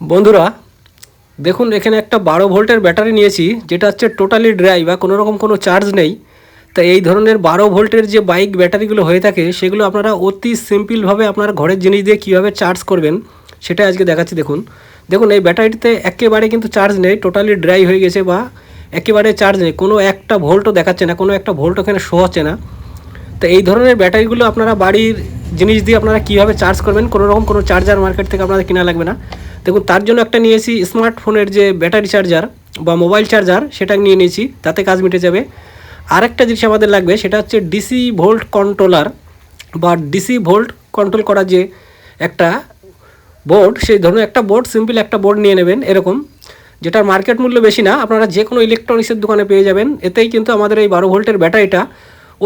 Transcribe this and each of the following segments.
বন্ধুরা, দেখুন, এখানে একটা বারো ভোল্টের ব্যাটারি নিয়েছি, যেটা হচ্ছে টোটালি ড্রাই বা কোনো রকম কোনো চার্জ নেই। তা এই ধরনের বারো ভোল্টের যে বাইক ব্যাটারিগুলো হয়ে থাকে, সেগুলো আপনারা অতি সিম্পলভাবে আপনার ঘরের জিনিস দিয়ে কীভাবে চার্জ করবেন সেটা আজকে দেখাচ্ছি, দেখুন। দেখুন, এই ব্যাটারিতে একেবারে কিন্তু চার্জ নেই টোটালি ড্রাই হয়ে গেছে বা একেবারে চার্জ নেই। কোনো একটা ভোল্টও দেখাচ্ছে না, কোনো একটা ভোল্ট ওখানে শো হচ্ছে না। তো এই ধরনের ব্যাটারিগুলো আপনারা বাড়ির জিনিস দিয়ে আপনারা কীভাবে চার্জ করবেন, কোনো রকম কোনো চার্জার মার্কেট থেকে আপনাদের কিনা লাগবে না। দেখুন, তার জন্য একটা নিয়েছি স্মার্টফোনের যে ব্যাটারি চার্জার বা মোবাইল চার্জার সেটা নিয়ে নিয়েছি, তাতে কাজ মিটে যাবে। আরেকটা জিনিস আমাদের লাগবে, সেটা হচ্ছে ডিসি ভোল্ট কন্ট্রোলার বা ডিসি ভোল্ট কন্ট্রোল করার যে একটা বোর্ড সেই ধরনের একটা বোর্ড সিম্পল একটা বোর্ড নিয়ে নেবেন, এরকম, যেটার মার্কেট মূল্য বেশি না, আপনারা যে কোনো ইলেকট্রনিক্সের দোকানে পেয়ে যাবেন। এতেই কিন্তু আমাদের এই বারো ভোল্টের ব্যাটারিটা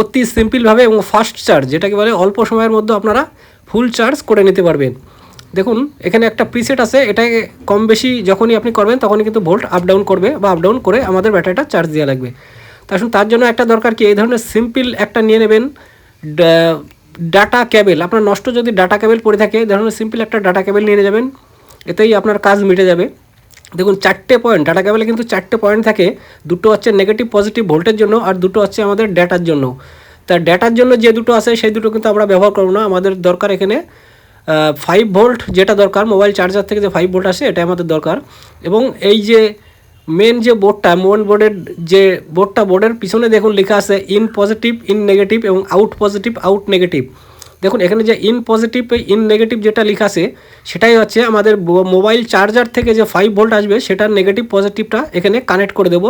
অতি সিম্পলভাবে এবং ফাস্ট চার্জ যেটাকে বলে অল্প সময়ের মধ্যে আপনারা ফুল চার্জ করে নিতে পারবেন। দেখুন, এখানে একটা প্রিসেট আছে, এটাকে কম বেশি যখনই আপনি করবেন, তখনই কিন্তু ভোল্ট আপ ডাউন করবে বা আপ ডাউন করে আমাদের ব্যাটারিটা চার্জ দেওয়া লাগবে। তা আসুন, তার জন্য একটা দরকার কি, এই ধরনের সিম্পল একটা নিয়ে নেবেন ডাটা কেবেল আপনার নষ্ট যদি ডাটা কেবেল পড়ে থাকে, এই ধরনের সিম্পল একটা ডাটা কেবেল নিয়ে যাবেন, এতেই আপনার কাজ মিটে যাবে। দেখুন, চারটে পয়েন্ট ডাটা কেবেলে কিন্তু চারটে পয়েন্ট থাকে, দুটো হচ্ছে নেগেটিভ পজিটিভ ভোল্টের জন্য আর দুটো হচ্ছে আমাদের ডেটার জন্য। তা ডেটার জন্য যে দুটো আছে, সেই দুটো কিন্তু আমরা ব্যবহার করব না, আমাদের দরকার এখানে ফাইভ ভোল্ট যেটা দরকার মোবাইল চার্জার থেকে যে ফাইভ ভোল্ট আসে এটা আমাদের দরকার। এবং এই যে মেন যে বোর্ডটা মোবাইল বোর্ডের যে বোর্ডটা বোর্ডের পিছনে দেখুন লেখা আছে ইন পজিটিভ ইন নেগেটিভ এবং আউট পজিটিভ আউট নেগেটিভ দেখুন, এখানে যে ইন পজিটিভ ইন নেগেটিভ যেটা লেখা আছে, সেটাই হচ্ছে আমাদের মোবাইল চার্জার থেকে যে ফাইভ ভোল্ট আসবে সেটার নেগেটিভ পজিটিভটা এখানে কানেক্ট করে দেবো।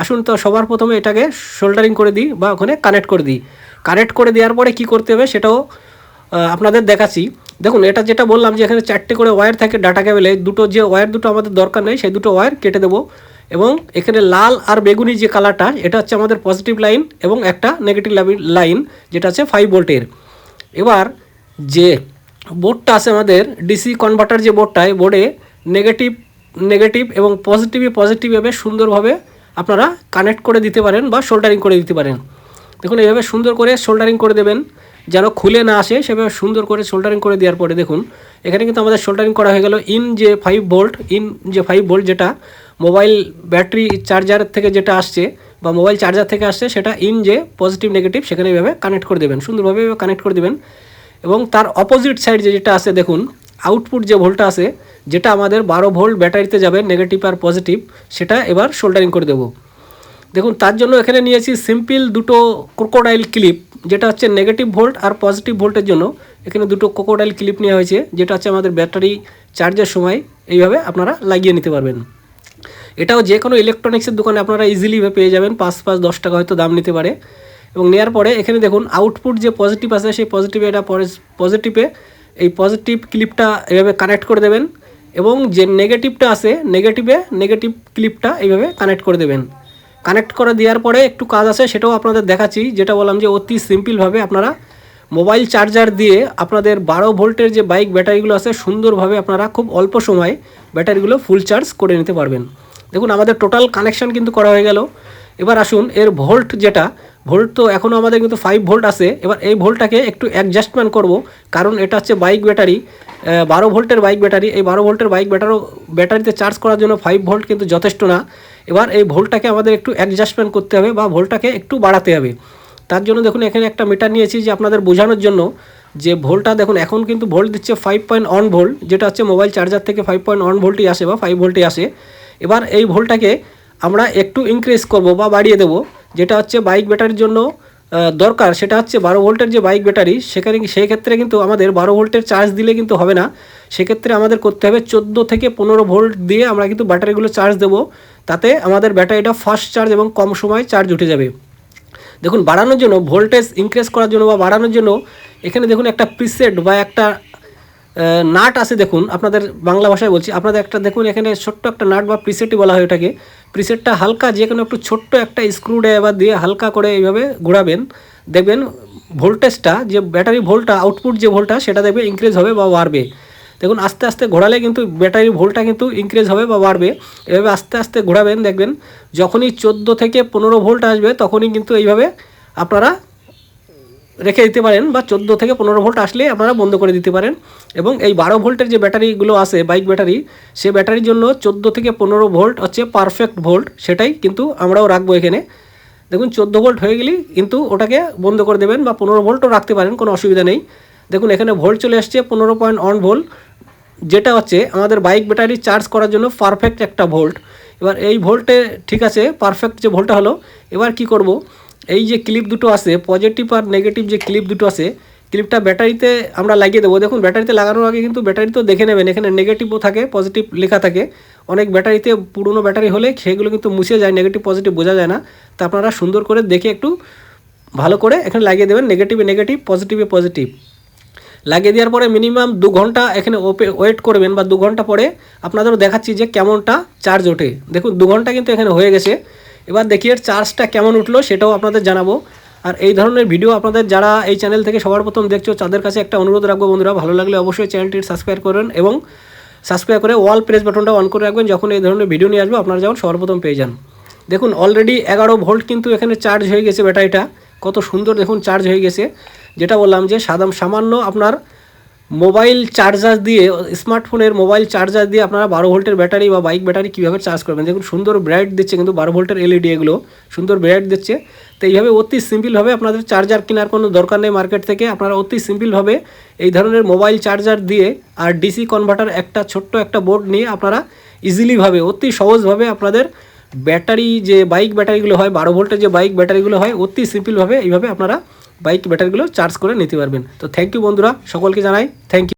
আসুন তো সবার প্রথমে এটাকে শোল্ডারিং করে দিই বা ওখানে কানেক্ট করে দিই। কানেক্ট করে দেওয়ার পরে কি করতে হবে? সেটাও আপনাদের দেখাচ্ছি। দেখুন, এটা যেটা বললাম যে এখানে চারটে করে ওয়্যার থাকে ডাটা কেবেলে দুটো যে ওয়্যার দুটো আমাদের দরকার নেই, সেই দুটো ওয়্যার কেটে দেবো। এবং এখানে লাল আর বেগুনি যে কালারটা এটা হচ্ছে আমাদের পজিটিভ লাইন এবং একটা নেগেটিভ লাইন যেটা আছে ফাইভ ভোল্টের এবার যে বোর্ডটা আছে আমাদের ডিসি কনভার্টার যে বোর্ডটা এই বোর্ডে নেগেটিভ নেগেটিভ এবং পজিটিভে পজিটিভভাবে সুন্দরভাবে আপনারা কানেক্ট করে দিতে পারেন বা শোল্ডারিং করে দিতে পারেন। দেখুন, এইভাবে সুন্দর করে শোল্ডারিং করে দেবেন। যেন খুলে না আসে, সেভাবে সুন্দর করে শোল্ডারিং করে দেওয়ার পরে দেখুন, এখানে কিন্তু আমাদের শোল্ডারিং করা হয়ে গেল ইন যে ফাইভ ভোল্ট ইন যে ফাইভ ভোল্ট যেটা মোবাইল ব্যাটারি চার্জার থেকে যেটা আসছে বা মোবাইল চার্জার থেকে আসছে, সেটা ইন যে পজিটিভ নেগেটিভ সেখানে এইভাবে কানেক্ট করে দেবেন, সুন্দরভাবে কানেক্ট করে দেবেন। এবং তার অপোজিট সাইড যে যেটা আছে, দেখুন আউটপুট যে ভোল্টটা আছে, যেটা আমাদের বারো ভোল্ট ব্যাটারিতে যাবে নেগেটিভ আর পজিটিভ সেটা এবার শোল্ডারিং করে দেবো। দেখুন, তার জন্য এখানে নিয়েছি সিম্পল দুটো ক্রোকোডাইল ক্লিপ যেটা হচ্ছে নেগেটিভ ভোল্ট আর পজিটিভ ভোল্টের জন্য। এখানে দুটো ক্রোকোডাইল ক্লিপ নেওয়া হয়েছে, যেটা হচ্ছে আমাদের ব্যাটারি চার্জের সময়। এইভাবে আপনারা লাগিয়ে নিতে পারবেন। এটাও যে কোনো ইলেকট্রনিক্সের দোকানে আপনারা ইজিলি পেয়ে যাবেন, পাঁচ পাঁচ, দশ টাকা হয়তো দাম নিতে পারে। এবং নেওয়ার পরে এখানে দেখুন আউটপুট যে পজিটিভ আছে, সেই পজিটিভে এটা পজিটিভে এই পজিটিভ ক্লিপটা এভাবে কানেক্ট করে দেবেন। এবং যে নেগেটিভটা আছে নেগেটিভে নেগেটিভ ক্লিপটা এইভাবে কানেক্ট করে দেবেন। কানেক্ট করে দেওয়ার পরে একটু কাজ আছে, সেটাও আপনাদের দেখাচ্ছি। যেটা বললাম যে অতি সিম্পলভাবে আপনারা মোবাইল চার্জার দিয়ে আপনাদের বারো ভোল্টের যে বাইক ব্যাটারিগুলো আছে, সুন্দরভাবে আপনারা খুব অল্প সময়ে ব্যাটারিগুলো ফুল চার্জ করে নিতে পারবেন। দেখুন, আমাদের টোটাল কানেকশান কিন্তু করা হয়ে গেল। এবার আসুন, এর ভোল্ট যেটা, ভোল্ট তো এখনও আমাদের কিন্তু ফাইভ ভোল্ট আছে, এবার এই ভোল্টটাকে একটু অ্যাডজাস্টমেন্ট করব, কারণ এটা হচ্ছে বাইক ব্যাটারি বারো ভোল্টের বাইক ব্যাটারি এই বারো ভোল্টের বাইক ব্যাটারও ব্যাটারিতে চার্জ করার জন্য ফাইভ ভোল্ট কিন্তু যথেষ্ট না। এবার এই ভোল্টটাকে আমাদের একটু অ্যাডজাস্টমেন্ট করতে হবে বা ভোল্টটাকে একটু বাড়াতে হবে। তার জন্য দেখুন, এখানে একটা মিটার নিয়েছি যে আপনাদের বোঝানোর জন্য যে ভোল্টটা দেখুন, এখন কিন্তু ভোল্ট দিচ্ছে ফাইভ পয়েন্ট ওয়ান ভোল্ট, যেটা হচ্ছে মোবাইল চার্জার থেকে ফাইভ পয়েন্ট ওয়ান ভোল্টই আসে বা ফাইভ ভোল্টই আসে। এবার এই ভোল্টটাকে আমরা একটু ইনক্রিজ করব বা বাড়িয়ে দেব। যেটা হচ্ছে বাইক ব্যাটারির জন্য দরকার, সেটা হচ্ছে বারো ভোল্টের যে বাইক ব্যাটারি সেখানে সেই ক্ষেত্রে কিন্তু আমাদের বারো ভোল্টের চার্জ দিলে কিন্তু হবে না। সেক্ষেত্রে আমাদের করতে হবে চোদ্দ থেকে পনেরো ভোল্ট দিয়ে আমরা কিন্তু ব্যাটারিগুলো চার্জ দেবো। তাতে আমাদের ব্যাটারিটা ফাস্ট চার্জ এবং কম সময় চার্জ উঠে যাবে। দেখুন, বাড়ানোর জন্য ভোল্টেজ ইনক্রিজ করার জন্য বা বাড়ানোর জন্য, এখানে দেখুন একটা প্রিসেট বা একটা নাট আছে। দেখুন, আপনাদের বাংলা ভাষায় বলছি, আপনাদের একটা দেখুন, এখানে ছোট্ট একটা নাট বা প্রিসেটই বলা হয় ওটাকে। প্রিসেটটা হালকা, যে কোনো একটু ছোট্ট একটা স্ক্রু ড্রাইভার দিয়ে হালকা করে এইভাবে ঘোরাবেন। দেখবেন ভোল্টেজটা যে ব্যাটারি ভোল্টটা আউটপুট যে ভোল্টটা সেটা দেখবে ইনক্রিজ হবে বা বাড়বে। দেখুন, আস্তে আস্তে ঘোরালে কিন্তু ব্যাটারি ভোল্টটা কিন্তু ইনক্রিজ হবে বা বাড়বে। এভাবে আস্তে আস্তে ঘোরাবেন, দেখবেন যখনই চোদ্দ থেকে পনেরো ভোল্ট আসবে, তখনই কিন্তু এইভাবে আপনারা রেখে দিতে পারেন বা চোদ্দ থেকে পনেরো ভোল্ট আসলে আপনারা বন্ধ করে দিতে পারেন। এবং এই বারো ভোল্টের যে ব্যাটারিগুলো আছে, বাইক ব্যাটারি, সে ব্যাটারির জন্য চোদ্দ থেকে পনেরো ভোল্ট হচ্ছে পারফেক্ট ভোল্ট। সেটাই কিন্তু আমরাও রাখব এখানে। দেখুন, চোদ্দ ভোল্ট হয়ে গেলেই কিন্তু ওটাকে বন্ধ করে দেবেন বা পনেরো ভোল্টও রাখতে পারেন, কোনো অসুবিধা নেই। দেখুন, এখানে ভোল্ট চলে আসছে পনেরো পয়েন্ট অন ভোল্ট, যেটা হচ্ছে আমাদের বাইক ব্যাটারি চার্জ করার জন্য পারফেক্ট একটা ভোল্ট। এবার এই ভোল্টে ঠিক আছে, পারফেক্ট যে ভোল্টটা হলো, এবার কি করব? এই যে ক্লিপ দুটো আছে পজিটিভ আর নেগেটিভ যে ক্লিপ দুটো আছে ক্লিপটা ব্যাটারিতে আমরা লাগিয়ে দেবো। দেখুন, ব্যাটারিতে লাগানোর আগে কিন্তু ব্যাটারি তো দেখে নেবেন, এখানে নেগেটিভও থাকে পজিটিভ লেখা থাকে। অনেক ব্যাটারিতে পুরনো ব্যাটারি হলে সেগুলো কিন্তু মুছে যায় নেগেটিভ পজিটিভ বোঝা যায় না। তা আপনারা সুন্দর করে দেখে একটু ভালো করে এখানে লাগিয়ে দেবেন নেগেটিভে নেগেটিভ পজিটিভে পজিটিভ লাগিয়ে দেওয়ার পরে মিনিমাম দু ঘণ্টা এখানে ওপে ওয়েট করবেন বা দু ঘণ্টা পরে আপনাদেরও দেখাচ্ছি যে কেমনটা চার্জ ওঠে। দেখুন, দু ঘণ্টা কিন্তু এখানে হয়ে গেছে। এবার দেখি এর চার্জটা কেমন উঠল সেটাও আপনাদের জানাব। আর এই ধরনের ভিডিও আপনাদের যারা এই চ্যানেল থেকে সবার প্রথম দেখছ, তাদের কাছে একটা অনুরোধ রাখব বন্ধুরা, ভালো লাগলে অবশ্যই চ্যানেলটির সাবস্ক্রাইব করবেন এবং সাবস্ক্রাইব করে ওয়াল প্রেস বাটনটা অন করে রাখবেন, যখন এই ধরনের ভিডিও নিয়ে আসব, আপনারা যেমন সবার প্রথম পেয়ে যান। দেখুন অলরেডি এগারো ভোল্ট কিন্তু এখানে চার্জ হয়ে গেছে ব্যাটারিটা কত সুন্দর দেখুন চার্জ হয়ে গেছে। যেটা বললাম যে সাদাম সামান্য আপনার মোবাইল চার্জার দিয়ে, স্মার্টফোনের মোবাইল চার্জার দিয়ে আপনারা বারো ভোল্টের ব্যাটারি বা বাইক ব্যাটারি কীভাবে চার্জ করবেন? দেখুন, সুন্দর ব্রাইট দিচ্ছে কিন্তু বারো ভোল্টের এলইডি এগুলো, সুন্দর ব্রাইট দিচ্ছে। তো এইভাবে অতি সিম্পলভাবে আপনাদের চার্জার কেনার কোনো দরকার নেই মার্কেট থেকে। আপনারা অতি সিম্পলভাবে এই ধরনের মোবাইল চার্জার দিয়ে আর ডিসি কনভার্টার একটা ছোট্ট একটা বোর্ড নিয়ে আপনারা ইজিলিভাবে, অতি সহজভাবে আপনাদের ব্যাটারি যে বাইক ব্যাটারিগুলো হয়, বারো ভোল্টের যে বাইক ব্যাটারিগুলো হয়, অতি সিম্পলভাবে এইভাবে আপনারা বাইক ব্যাটারিগুলো চার্জ করে নিতে পারবেন। তো থ্যাংক ইউ বন্ধুরা সকলকে জানাই থ্যাংক ইউ